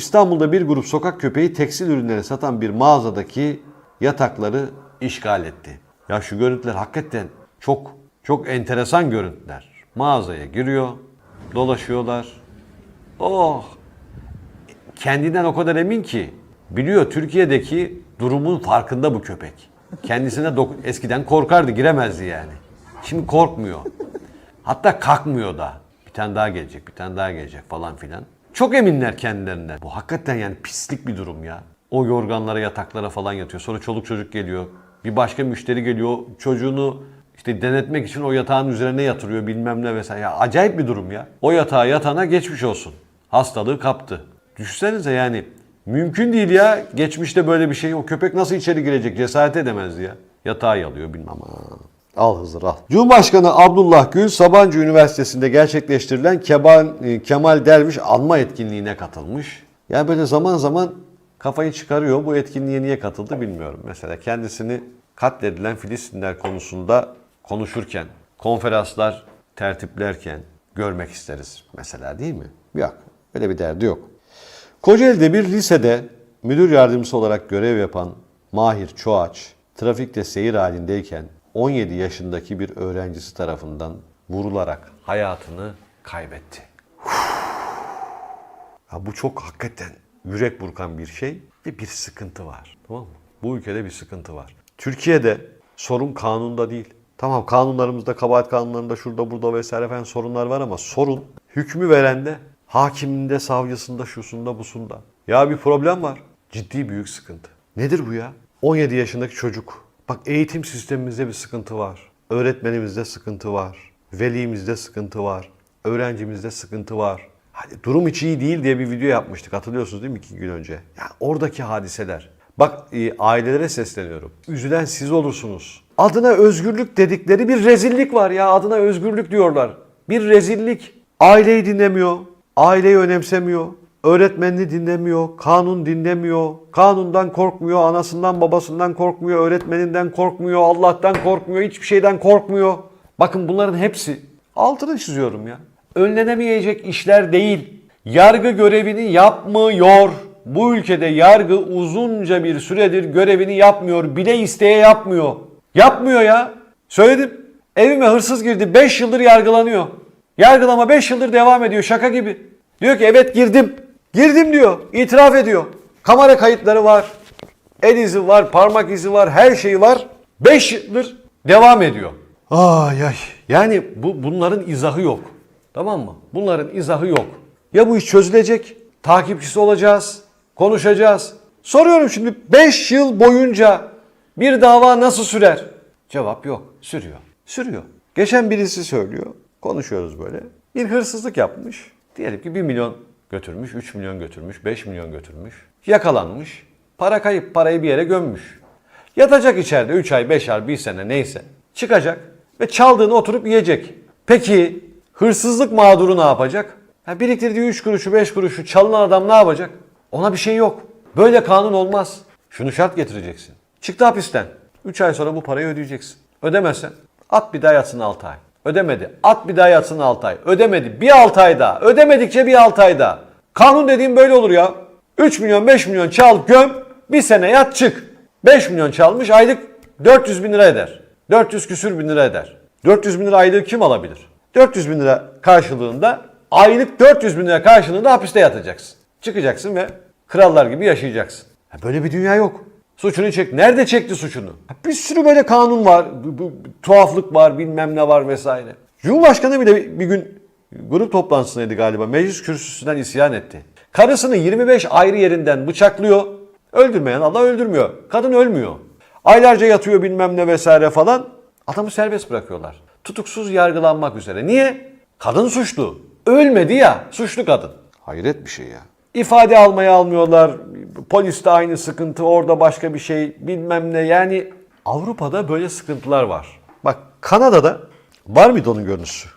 İstanbul'da bir grup sokak köpeği tekstil ürünleri satan bir mağazadaki yatakları işgal etti. Ya şu görüntüler hakikaten çok çok enteresan görüntüler. Mağazaya giriyor, dolaşıyorlar. Oh! Kendinden o kadar emin ki biliyor Türkiye'deki durumun farkında bu köpek. Kendisine eskiden korkardı, giremezdi yani. Şimdi korkmuyor. Hatta kalkmıyor da. Bir tane daha gelecek, bir tane daha gelecek falan filan. Çok eminler kendilerinden. Bu hakikaten yani pislik bir durum ya. O yorganlara, yataklara falan yatıyor. Sonra çoluk çocuk geliyor. Bir başka müşteri geliyor. Çocuğunu işte denetmek için o yatağın üzerine yatırıyor bilmem ne vesaire. Ya acayip bir durum ya. O yatağa yatana geçmiş olsun. Hastalığı kaptı. Düşünsenize yani mümkün değil ya. Geçmişte böyle bir şey. O köpek nasıl içeri girecek? Cesaret edemezdi ya. Yatağı yalıyor bilmem. Aman. Al Hızır al. Cumhurbaşkanı Abdullah Gül Sabancı Üniversitesi'nde gerçekleştirilen Kemal, e, Kemal Derviş anma etkinliğine katılmış. Yani böyle zaman zaman kafayı çıkarıyor. Bu etkinliğe niye katıldı bilmiyorum. Mesela kendisini katledilen Filistinler konusunda konuşurken, konferanslar tertiplerken görmek isteriz mesela değil mi? Yok. Öyle bir derdi yok. Kocaeli'de bir lisede müdür yardımcısı olarak görev yapan Mahir Çoğaç, trafikte seyir halindeyken 17 yaşındaki bir öğrencisi tarafından vurularak hayatını kaybetti. Ya bu çok hakikaten yürek burkan bir şey ve bir sıkıntı var. Tamam mı? Bu ülkede bir sıkıntı var. Türkiye'de sorun kanunda değil. Tamam kanunlarımızda, kabahat kanunlarında şurada burada vesaire falan sorunlar var ama sorun hükmü verende, hakiminde, savcısında, şusunda, busunda. Ya bir problem var. Ciddi büyük sıkıntı. Nedir bu ya? 17 yaşındaki çocuk. Bak eğitim sistemimizde bir sıkıntı var. Öğretmenimizde sıkıntı var. Velimizde sıkıntı var. Öğrencimizde sıkıntı var. Hani durum hiç iyi değil diye bir video yapmıştık hatırlıyorsunuz değil mi iki gün önce? Ya oradaki hadiseler. Bak e, ailelere sesleniyorum. Üzülen siz olursunuz. Adına özgürlük dedikleri bir rezillik var ya. Adına özgürlük diyorlar. Bir rezillik. Aileyi dinlemiyor. Aileyi önemsemiyor. Öğretmenini dinlemiyor. Kanun dinlemiyor. Kanundan korkmuyor. Anasından babasından korkmuyor. Öğretmeninden korkmuyor. Allah'tan korkmuyor. Hiçbir şeyden korkmuyor. Bakın bunların hepsi altını çiziyorum ya. Önlenemeyecek işler değil. Yargı görevini yapmıyor. Bu ülkede yargı uzunca bir süredir görevini yapmıyor. Bile isteye yapmıyor. Yapmıyor ya. Söyledim. Evime hırsız girdi. 5 yıldır yargılanıyor. Yargılama 5 yıldır devam ediyor. Şaka gibi. Diyor ki evet girdim. Girdim diyor. İtiraf ediyor. Kamera kayıtları var. El izi var, parmak izi var, her şeyi var. 5 yıldır devam ediyor. Ay ay. Yani bu bunların izahı yok. Tamam mı? Bunların izahı yok. Ya bu iş çözülecek, takipçisi olacağız, konuşacağız. Soruyorum şimdi 5 yıl boyunca bir dava nasıl sürer? Cevap yok. Sürüyor. Sürüyor. Geçen birisi söylüyor. Konuşuyoruz böyle. Bir hırsızlık yapmış. Diyelim ki 1 milyon götürmüş, 3 milyon götürmüş, 5 milyon götürmüş. Yakalanmış. Para kayıp parayı bir yere gömmüş. Yatacak içeride 3 ay, 5 ay, 1 sene neyse. Çıkacak ve çaldığını oturup yiyecek. Peki hırsızlık mağduru ne yapacak? Ha, biriktirdiği 3 kuruşu 5 kuruşu çalınan adam ne yapacak? Ona bir şey yok. Böyle kanun olmaz. Şunu şart getireceksin. Çıktı hapisten. 3 ay sonra bu parayı ödeyeceksin. Ödemezsen at bir daha yatsın 6 ay. Ödemedi. At bir daha yatsın 6 ay. Ödemedi. Bir 6 ay daha. Ödemedikçe bir 6 ay daha. Kanun dediğim böyle olur ya. 3 milyon 5 milyon çal göm. Bir sene yat çık. 5 milyon çalmış aylık 400 bin lira eder. 400 küsür bin lira eder. 400 bin lira aylığı kim alabilir? 400 bin lira karşılığında aylık 400 bin lira karşılığında hapiste yatacaksın. Çıkacaksın ve krallar gibi yaşayacaksın. Böyle bir dünya yok. Suçunu çek. Nerede çekti suçunu? Bir sürü böyle kanun var. bu- bu- tuhaflık var bilmem ne var vesaire. Cumhurbaşkanı bile bir gün grup toplantısındaydı galiba. Meclis kürsüsünden isyan etti. Karısını 25 ayrı yerinden bıçaklıyor. Öldürmeyen Allah öldürmüyor. Kadın ölmüyor. Aylarca yatıyor bilmem ne vesaire falan. Adamı serbest bırakıyorlar. Tutuksuz yargılanmak üzere. Niye? Kadın suçlu. Ölmedi ya. Suçlu kadın. Hayret bir şey ya. İfade almaya almıyorlar. Poliste aynı sıkıntı. Orada başka bir şey bilmem ne. Yani Avrupa'da böyle sıkıntılar var. Bak Kanada'da var mıydı onun görüntüsü?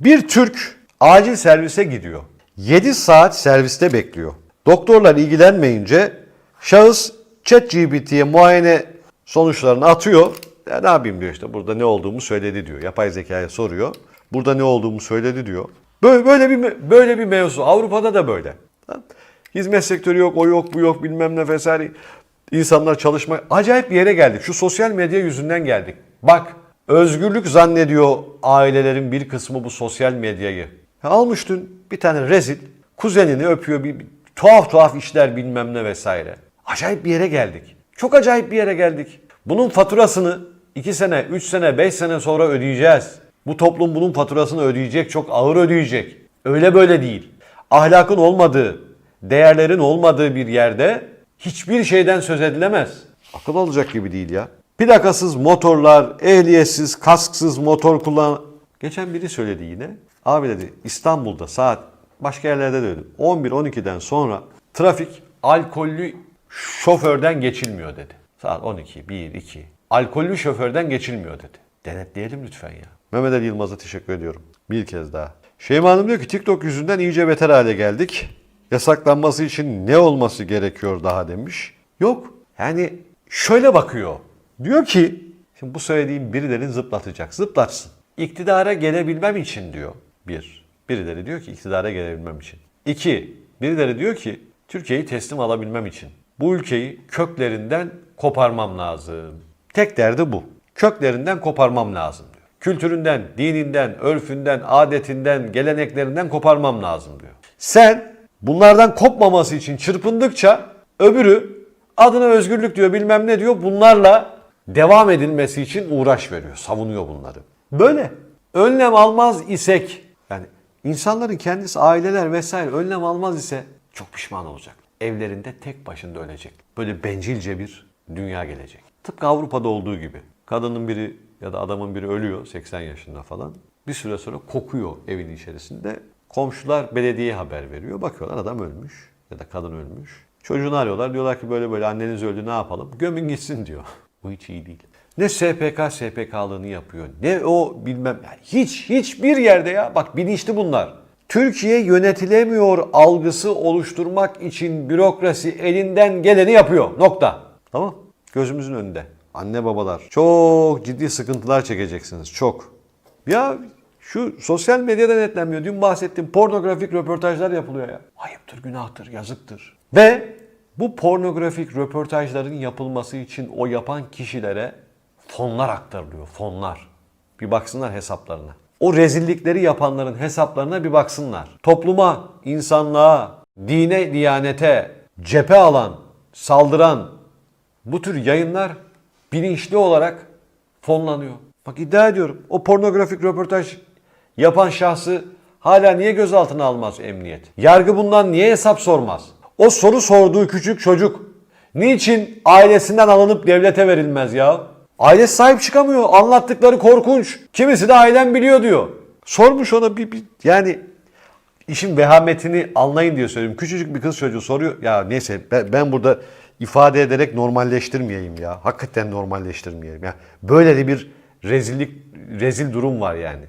Bir Türk acil servise gidiyor. 7 saat serviste bekliyor. Doktorlar ilgilenmeyince şahıs ChatGPT'ye muayene sonuçlarını atıyor. Ya ne yapayım diyor işte burada ne olduğumu söyledi diyor. Yapay zekaya soruyor. Burada ne olduğumu söyledi diyor. Böyle, böyle bir böyle bir mevzu. Avrupa'da da böyle. Hizmet sektörü yok, o yok, bu yok, bilmem ne vesaire. İnsanlar çalışma... Acayip bir yere geldik. Şu sosyal medya yüzünden geldik. Bak, özgürlük zannediyor ailelerin bir kısmı bu sosyal medyayı. Ya almış dün bir tane rezil, kuzenini öpüyor, bir, bir tuhaf tuhaf işler bilmem ne vesaire. Acayip bir yere geldik. Çok acayip bir yere geldik. Bunun faturasını 2 sene, 3 sene, 5 sene sonra ödeyeceğiz. Bu toplum bunun faturasını ödeyecek, çok ağır ödeyecek. Öyle böyle değil. Ahlakın olmadığı, değerlerin olmadığı bir yerde hiçbir şeyden söz edilemez. Akıl alacak gibi değil ya. Plakasız motorlar, ehliyetsiz, kasksız motor kullan... Geçen biri söyledi yine. Abi dedi İstanbul'da saat başka yerlerde de öyle. 11-12'den sonra trafik alkollü şoförden geçilmiyor dedi. Saat 12, 1, 2. Alkollü şoförden geçilmiyor dedi. Denetleyelim lütfen ya. Mehmet Ali Yılmaz'a teşekkür ediyorum. Bir kez daha. Şeyma Hanım diyor ki TikTok yüzünden iyice beter hale geldik. Yasaklanması için ne olması gerekiyor daha demiş. Yok. Yani şöyle bakıyor. Diyor ki şimdi bu söylediğim birilerini zıplatacak. Zıplatsın. İktidara gelebilmem için diyor. Bir. Birileri diyor ki iktidara gelebilmem için. İki. Birileri diyor ki Türkiye'yi teslim alabilmem için. Bu ülkeyi köklerinden koparmam lazım. Tek derdi bu. Köklerinden koparmam lazım diyor. Kültüründen, dininden, örfünden, adetinden, geleneklerinden koparmam lazım diyor. Sen bunlardan kopmaması için çırpındıkça öbürü adına özgürlük diyor bilmem ne diyor bunlarla devam edilmesi için uğraş veriyor, savunuyor bunları. Böyle. Önlem almaz isek yani insanların kendisi aileler vesaire önlem almaz ise çok pişman olacak. Evlerinde tek başında ölecek. Böyle bencilce bir dünya gelecek. Tıpkı Avrupa'da olduğu gibi. Kadının biri ya da adamın biri ölüyor 80 yaşında falan. Bir süre sonra kokuyor evin içerisinde. Komşular belediyeye haber veriyor. Bakıyorlar adam ölmüş ya da kadın ölmüş. Çocuğunu arıyorlar. Diyorlar ki böyle böyle anneniz öldü ne yapalım? Gömün gitsin diyor. Bu hiç iyi değil. Ne SPK SPK'lığını yapıyor. Ne o bilmem. Yani hiç hiçbir yerde ya. Bak bilinçli bunlar. Türkiye yönetilemiyor algısı oluşturmak için bürokrasi elinden geleni yapıyor. Nokta. Tamam. Gözümüzün önünde. Anne babalar çok ciddi sıkıntılar çekeceksiniz. Çok. Ya şu sosyal medyada denetlenmiyor. Dün bahsettiğim pornografik röportajlar yapılıyor ya. Ayıptır, günahtır, yazıktır. Ve bu pornografik röportajların yapılması için o yapan kişilere fonlar aktarılıyor. Fonlar. Bir baksınlar hesaplarına. O rezillikleri yapanların hesaplarına bir baksınlar. Topluma, insanlığa, dine, diyanete cephe alan, saldıran bu tür yayınlar bilinçli olarak fonlanıyor. Bak iddia ediyorum o pornografik röportaj yapan şahsı hala niye gözaltına almaz emniyet? Yargı bundan niye hesap sormaz? O soru sorduğu küçük çocuk niçin ailesinden alınıp devlete verilmez ya? Ailesi sahip çıkamıyor. Anlattıkları korkunç. Kimisi de ailem biliyor diyor. Sormuş ona bir, bir yani işin vehametini anlayın diye söylüyorum. Küçücük bir kız çocuğu soruyor. Ya neyse ben, ben burada ifade ederek normalleştirmeyeyim ya. Hakikaten normalleştirmeyeyim ya. Böyle de bir rezillik rezil durum var yani.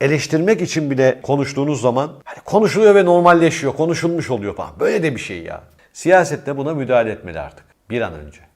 Eleştirmek için bile konuştuğunuz zaman hani konuşuluyor ve normalleşiyor, konuşulmuş oluyor falan. Böyle de bir şey ya. Siyasette buna müdahale etmeli artık bir an önce.